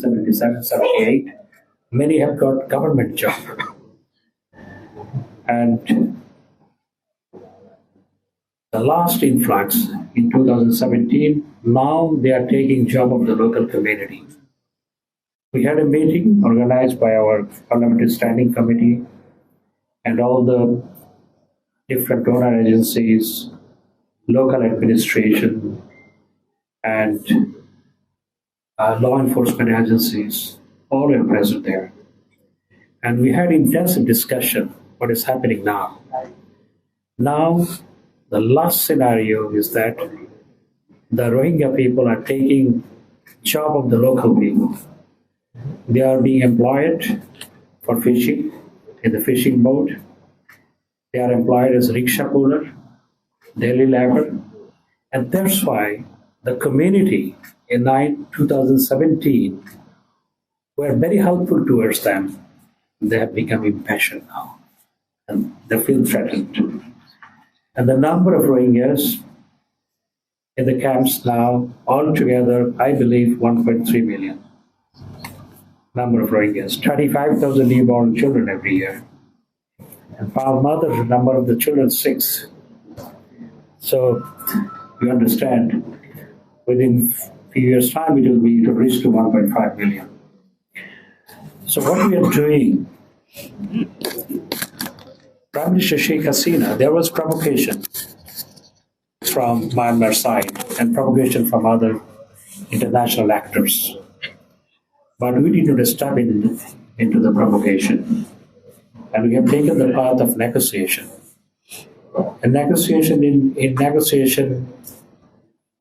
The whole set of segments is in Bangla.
77, 78, many have got government job. And the last influx in 2017, now they are taking job of the local community. We had a meeting organized by our parliamentary standing committee and all the different donor agencies, local administration, and Uh, law enforcement agencies, all are present there. And we had intensive discussion what is happening now. Now, the last scenario is that the Rohingya people are taking job of the local people. They are being employed for fishing in the fishing boat. They are employed as rickshaw puller, daily labor, and that's why the community in 2017 were very helpful towards them. They have become impatient now, and they feel threatened. And the number of Rohingyas in the camps now, altogether, I believe 1.3 million number of Rohingyas, 35,000 newborn children every year. And per mother, the number of the children, six. So you understand, within a few years' time, it will be, will reach to 1.5 million. So what we are doing, Prime Minister Sheikh Hasina, there was provocation from Myanmar side and provocation from other international actors. But we did not step in, into the provocation. And we have taken the path of negotiation. And negotiation in, in negotiation,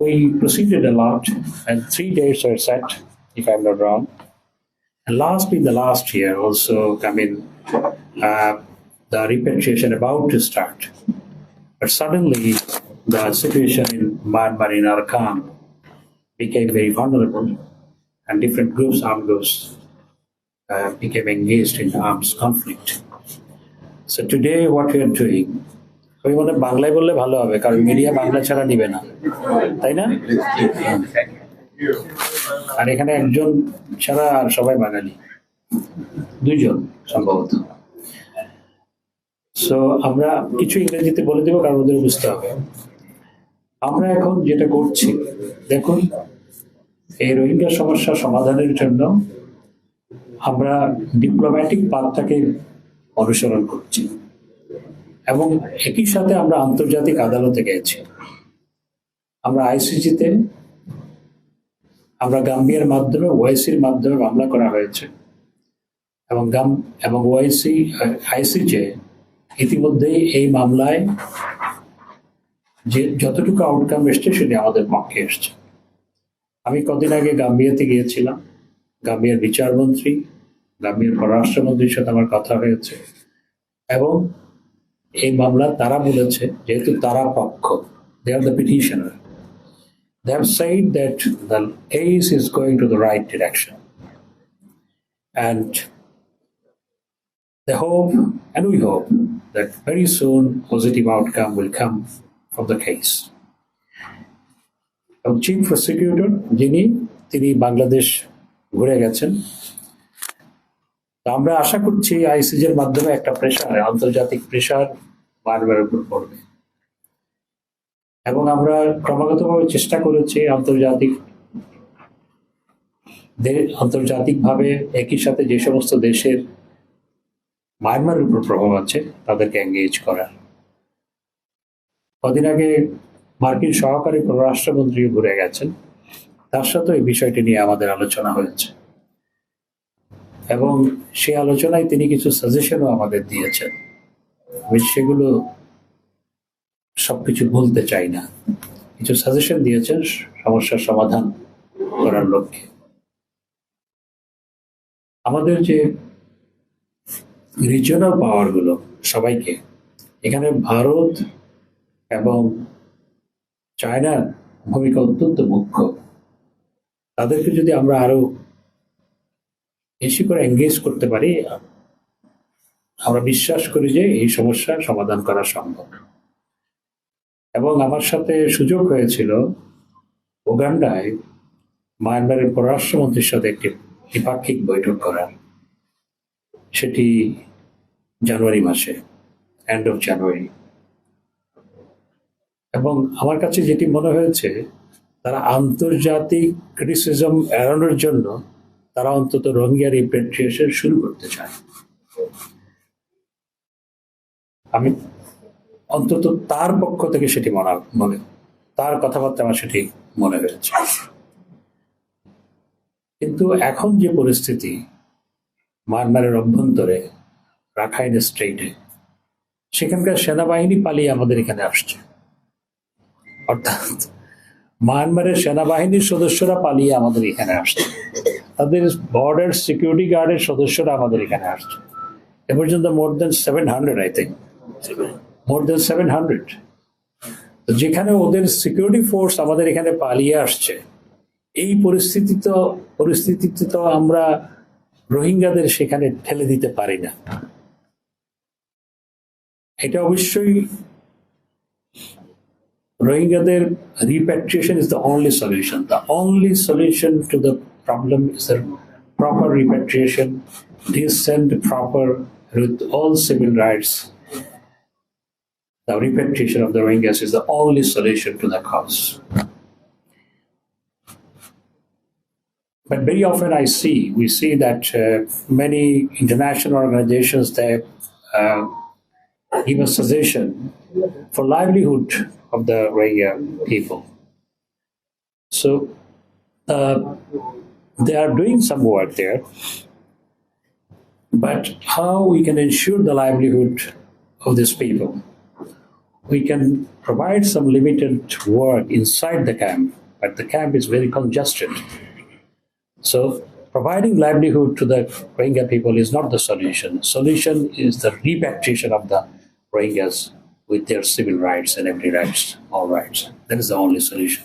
we proceeded a lot, and three dates are set, if I'm not wrong. And lastly, the last year also, I mean, uh, the repatriation about to start. But suddenly, the situation in Myanmar in Arakan became very vulnerable, and different groups, armed groups, uh, became engaged in arms conflict. So today, what we are doing, আমি মনে হয় বাংলায় বললে ভালো হবে কারণ মিডিয়া বাংলা ছাড়া নিবে না তাই না? আর এখানে একজন ছাড়া আর সবাই বাঙালি। দুইজন সম্ভবত। আমরা কিছু ইংরেজিতে বলে দেবো, কারণ ওদের বুঝতে হবে। আমরা এখন যেটা করছি, দেখুন, এই রোহিঙ্গা সমস্যা সমাধানের জন্য আমরা ডিপ্লোম্যাটিক পাথটাকে অনুসরণ করছি। এবং একই সাথে আমরা আন্তর্জাতিক আদালতে গেছি। আমরা আইসিজিতে, আমরা গাম্বিয়ার মাধ্যমে, ওয়াইসির মাধ্যমে মামলা করা হয়েছে। এবং গাম, এবং ওয়াইসি, আইসিজে ইতিমধ্যেই এই মামলায় যে যতটুকু আউটকাম এসছে সেটি আমাদের পক্ষে এসছে। আমি কদিন আগে গাম্বিয়াতে গিয়েছিলাম। গাম্বিয়ার বিচারমন্ত্রী, গাম্বিয়ার পররাষ্ট্রমন্ত্রীর সাথে আমার কথা হয়েছে। এবং এই মামলা তারা বলেছে, যেহেতু তারা পক্ষ they are the petitioner they have said that the case is going to the right direction. And they hope, and we hope, that very soon positive outcome will come from the case. এবং চিফ প্রসিকিউটর যিনি তিনি বাংলাদেশ ঘুরে গেছেন আমরা আশা করছি আইসিজের মাধ্যমে একটা প্রেশার আন্তর্জাতিক প্রেশার বারবার উপর পড়বে এবং আমরা ক্রমাগতভাবে চেষ্টা করেছি আন্তর্জাতিক আন্তর্জাতিকভাবে একই সাথে যে সমস্ত দেশের মায়ানমারের উপর প্রভাব আছে, তাদেরকে এঙ্গেজ করার কদিন আগে মার্কিন সহকারী পররাষ্ট্রমন্ত্রী ঘুরে গেছেন। তার সাথে এই বিষয়টি নিয়ে আমাদের আলোচনা হয়েছে। এবং সেই আলোচনায় তিনি কিছু সাজেশনও আমাদের দিয়েছেন। সেগুলো সবকিছু বলতে চাই না। কিছু সাজেশন দিয়েছেন, সমস্যার সমাধান করার লক্ষ্যে। আমাদের যে রিজিওনাল পাওয়ারগুলো, সবাইকে, এখানে ভারত এবং চায়নার ভূমিকা অত্যন্ত মুখ্য। তাদেরকে যদি আমরা আরও বেশি করে এঙ্গেজ করতে পারি, আমরা বিশ্বাস করি যে এই সমস্যার সমাধান করা সম্ভব। এবং আমার সাথে সুযোগ হয়েছিল উগান্ডায় মায়ানমারের পররাষ্ট্রমন্ত্রীর সাথে একটি দ্বিপাক্ষিক বৈঠক করার। সেটি জানুয়ারি মাসে এন্ড অফ জানুয়ারি এবং আমার কাছে যেটি মনে হয়েছে, তারা আন্তর্জাতিক ক্রিটিসিজম এড়ানোর জন্য তারা অন্তত রোহিঙ্গা রিপেট্রিয়েশন শুরু করতে চায়। আমি অন্তত তার পক্ষ থেকে সেটি মনে মনে, তার কথাবার্তা আমার সেটি মনে হয়েছে। কিন্তু এখন যে পরিস্থিতি, মায়ানমারের অভ্যন্তরে রাখাইন স্টেটে সেখানকার সেনাবাহিনী পালিয়ে আমাদের এখানে আসছে। অর্থাৎ, মায়ানমারের সেনাবাহিনীর সদস্যরা পালিয়ে আমাদের এখানে আসছে। তাদের বর্ডার সিকিউরিটি গার্ডের সদস্যরা আমাদের এখানে আসছে। এ পর্যন্ত more than seven hundred I think more than seven hundred যেখানে ওদের সিকিউরিটি ফোর্স আমাদের এখানে পালিয়ে আসছে, এই পরিস্থিতি তো পরিস্থিতিতে তো আমরা রোহিঙ্গাদের সেখানে ঠেলে দিতে পারি না। এটা অবশ্যই রোহিঙ্গাদের repatriation is the only solution the only solution to the problem is the proper repatriation decent proper with all civil rights The repatriation of the Rohingyas is the only solution to the cause. But very often I see, we see that uh, many international organizations, they uh, give a suggestion for livelihood of the Rohingya people. So uh, they are doing some work there, but how we can ensure the livelihood of these people? We can provide some limited work inside the camp, but the camp is very congested. So providing livelihood to the Rohingya people is not the solution. Solution is the repatriation of the Rohingyas with their civil rights and every rights, all rights. That is the only solution.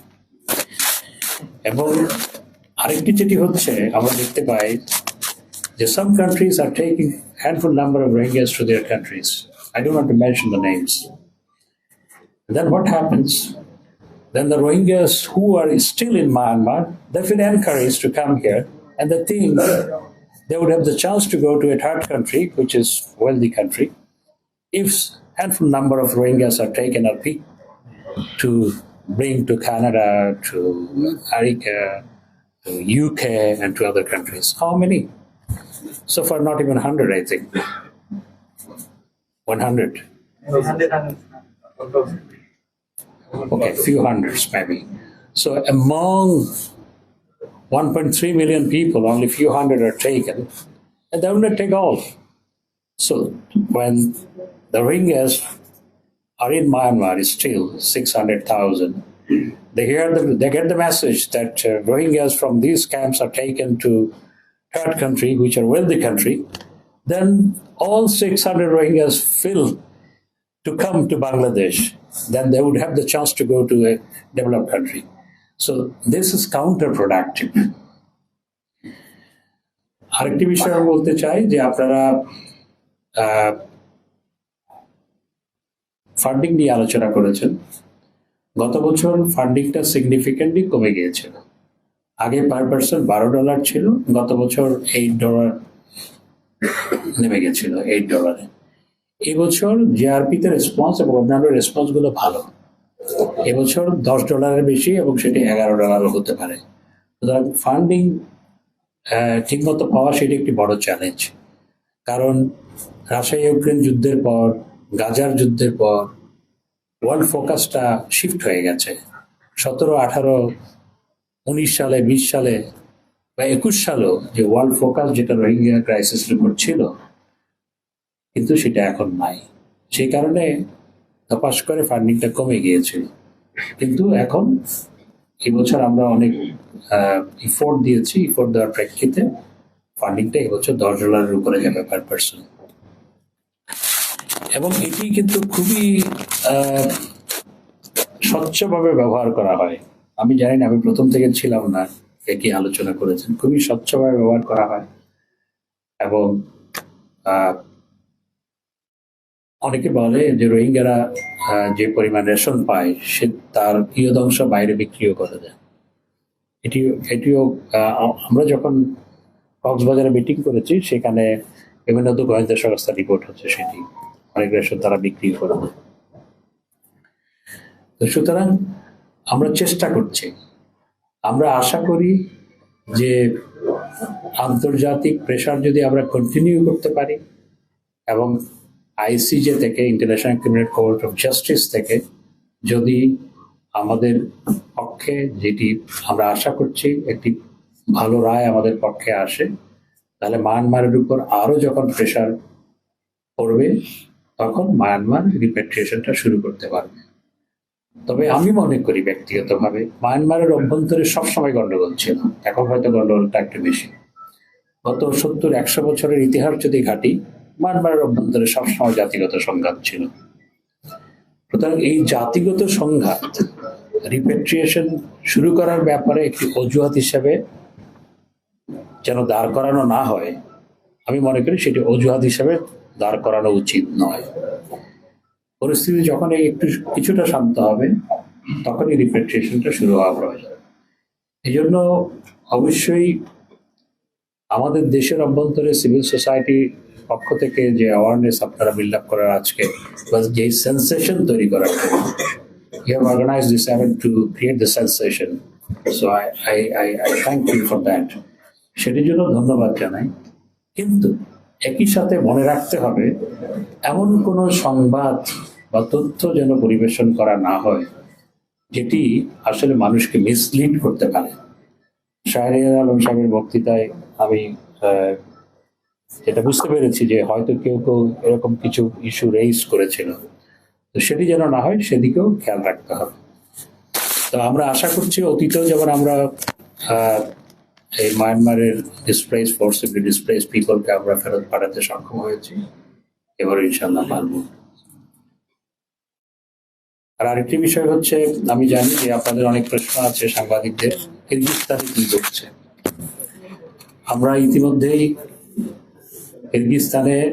এবং আরেকটি যেটি হচ্ছে আমরা দেখতে পাই যে some countries are taking handful number of Rohingyas to their countries. I don't want to mention the names. Then what happens? Then the Rohingyas who are still in Myanmar, they feel encouraged to come here and they think they would have the chance to go to a third country, which is wealthy country, if handful number of Rohingyas are taken or picked to bring to Canada, to America, to UK, and to other countries. How many? So far, not even 100, I think. 100. Okay, few hundreds maybe. So among 1.3 million people, only few hundred are taken, and they not take all. So when the Rohingyas are in Myanmar, still 600,000, they hear the, they get the message that uh, Rohingyas from these camps are taken to third country, which are wealthy country, then all 600 Rohingyas fill to come to Bangladesh, then they would have the chance to go to a developed country. So this is counterproductive. আরেকটি বিষয় আমি বলতে চাই যে আপনারা ফান্ডিং নিয়ে আলোচনা করেছেন গত বছর ফান্ডিংটা সিগনিফিকেন্টলি কমে গিয়েছিল আগে পার পার্সন বারো ডলার ছিল গত বছর এইট ডলার নেমে গেছিল এইট ডলারে এবছর জেআরপিতে রেসপন্স এবং অন্যান্য রেসপন্সগুলো ভালো। এবছর দশ ডলারের বেশি এবং সেটি এগারো ডলারও হতে পারে। সুতরাং ফান্ডিং ঠিকমতো পাওয়া সেটি একটি বড় চ্যালেঞ্জ কারণ রাশিয়া ইউক্রেন যুদ্ধের পর, গাজার যুদ্ধের পর ওয়ার্ল্ড ফোকাসটা শিফট হয়ে গেছে। সতেরো, আঠারো, উনিশ সালে, বিশ সালে বা একুশ সালেও যে ওয়ার্ল্ড ফোকাস যেটা রোহিঙ্গা ক্রাইসিসের উপর ছিল কিন্তু সেটা এখন নাই। সেই কারণে তপাস করে ফান্ডিংটা কমে গিয়েছিল কিন্তু এখন এবছর আমরা অনেক ইফোর্ট দিয়েছি ইফোর্ট দেওয়ার প্রেক্ষিতে ফান্ডিংটা এবছর দশ ডলারের উপরে যাবে পার পার্সন এবং এটি কিন্তু খুবই স্বচ্ছভাবে ব্যবহার করা হয়। আমি জানি না, আমি প্রথম থেকে ছিলাম না এটি আলোচনা করেছেন। খুবই স্বচ্ছভাবে ব্যবহার করা হয়। এবং অনেকে বলে যে রোহিঙ্গারা যে পরিমাণ রেশন পায় সে তার কিয়দংশ বাইরে বিক্রিও করে দেয়। এটি এটিও আহ, আমরা যখন কক্সবাজারে মিটিং করেছি সেখানে বিভিন্ন তো গোয়েন্দা সংস্থা রিপোর্ট হচ্ছে সেটি। অনেক রেশন তারা বিক্রি করে তো সুতরাং আমরা চেষ্টা করছি। আমরা আশা করি যে আন্তর্জাতিক প্রেশার যদি আমরা কন্টিনিউ করতে পারি এবং আইসিজে থেকে international criminal court of justice থেকে, যদি আমাদের পক্ষে যেটি আমরা আশা করছি একটি ভালো রায় আমাদের পক্ষে আসে, তাহলে মায়ানমারের উপর আরও যখন প্রেশার পড়বে, তখন মায়ানমার রিপেট্রিয়েশনটা শুরু করতে পারবে। তবে আমি মনে করি ব্যক্তিগতভাবে, মায়ানমারের অভ্যন্তরে সবসময় গন্ডগোল ছিল। এখন হয়তো গন্ডগোলটা একটু বেশি। গত সত্তর, একশো বছরের ইতিহাস যদি ঘাটি মায়ানমারের অভ্যন্তরে সবসময় জাতিগত সংঘাত ছিল। সুতরাং এই জাতিগত সংঘাত রিপেট্রিয়েশন শুরু করার ব্যাপারে একটি অজুহাত হিসাবে যেন দাঁড় করানো না হয়, আমি মনে করি সেটি অজুহাত হিসাবে দাঁড় করানো উচিত নয়। পরিস্থিতি যখন একটু কিছুটা শান্ত হবে, তখনই রিপেট্রিয়েশনটা শুরু হওয়া প্রয়োজন। এই জন্য অবশ্যই আমাদের দেশের অভ্যন্তরে সিভিল সোসাইটির পক্ষ থেকে যে অ্যাওয়ারনেস আপনারা বিল্ড আপ করার আজকে বা যে সেন্সেশন তৈরি করার you have organized this event to create the sensation. So I, I, I, I thank you for that. সেটির জন্য ধন্যবাদ জানাই কিন্তু একই সাথে মনে রাখতে হবে এমন কোনো সংবাদ বা তথ্য যেন পরিবেশন করা না হয় যেটি আসলে মানুষকে মিসলিড করতে পারে শাহরিয়ার আলম সাহেবের বক্তৃতায় আমি যেটা বুঝতে পেরেছি যে হয়তো কেউ কেউ এরকম কিছু ইস্যু রেইজ করেছিল। তো সেটি যেন না হয়, সেদিকেও খেয়াল রাখতে হবে। তো আমরা আশা করছি অতীতেও যেমন আমরা এই মায়ানমারের ডিসপ্লেস ফোর্সিবলি ডিসপ্লেস পিপলকে আমরা ফেরত পাঠাতে সক্ষম হয়েছি এবার ইনশাল্লাহ পারব। আর আরেকটি বিষয় হচ্ছে, আমি জানি যে আপনাদের অনেক প্রশ্ন আছে সাংবাদিকদের কিরগিজস্তানে কি করছে? আমরা ইতিমধ্যেই কিরগিজস্তানে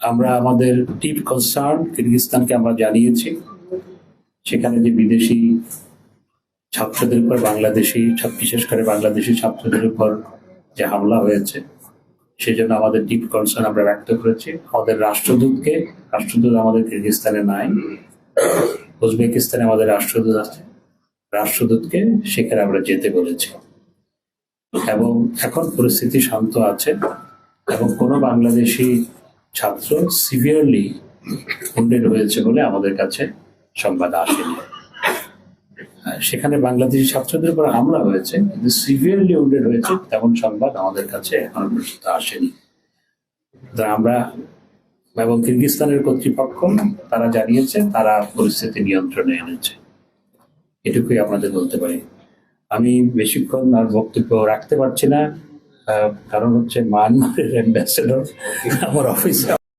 আমরা আমাদের টিপ কনসার্ন কিরগিজস্তানকে আমরা জানিয়েছি। সেখানে যে বিদেশি ছাত্রদের উপর, বাংলাদেশি বিশেষ করে বাংলাদেশি ছাত্রদের উপর যে হামলা হয়েছে, সেজন্য আমাদের ডিপ কনসার্ন আমরা ব্যক্ত করেছি। আমাদের রাষ্ট্রদূতকে, রাষ্ট্রদূত আমাদের কিরগিজস্তানে নাই, উজবেকিস্তানে আমাদের রাষ্ট্রদূত আছে। রাষ্ট্রদূতকে সেখানে আমরা যেতে বলেছি। এবং এখন পরিস্থিতি শান্ত আছে। এবং কোনো বাংলাদেশি ছাত্র সিভিয়ারলি উন্ডেড হয়েছে বলে আমাদের কাছে সংবাদ আসেনি। সেখানে বাংলাদেশি ছাত্রদের উপর হামলা হয়েছে, কিন্তু সিভিয়ারলি উন্ডেড হয়েছে তেমন সংবাদ আমাদের কাছে এখনও পর্যন্ত আসেনি। আমরা এবং কিরগিজস্তানের কর্তৃপক্ষ তারা জানিয়েছে, তারা পরিস্থিতি নিয়ন্ত্রণে এনেছে। এটুকুই আপনাদের বলতে পারি। আমি বেশিক্ষণ আর বক্তব্য রাখতে পারছি না। কারণ হচ্ছে মায়ানমারের অ্যাম্বাসেডর আমার অফিসে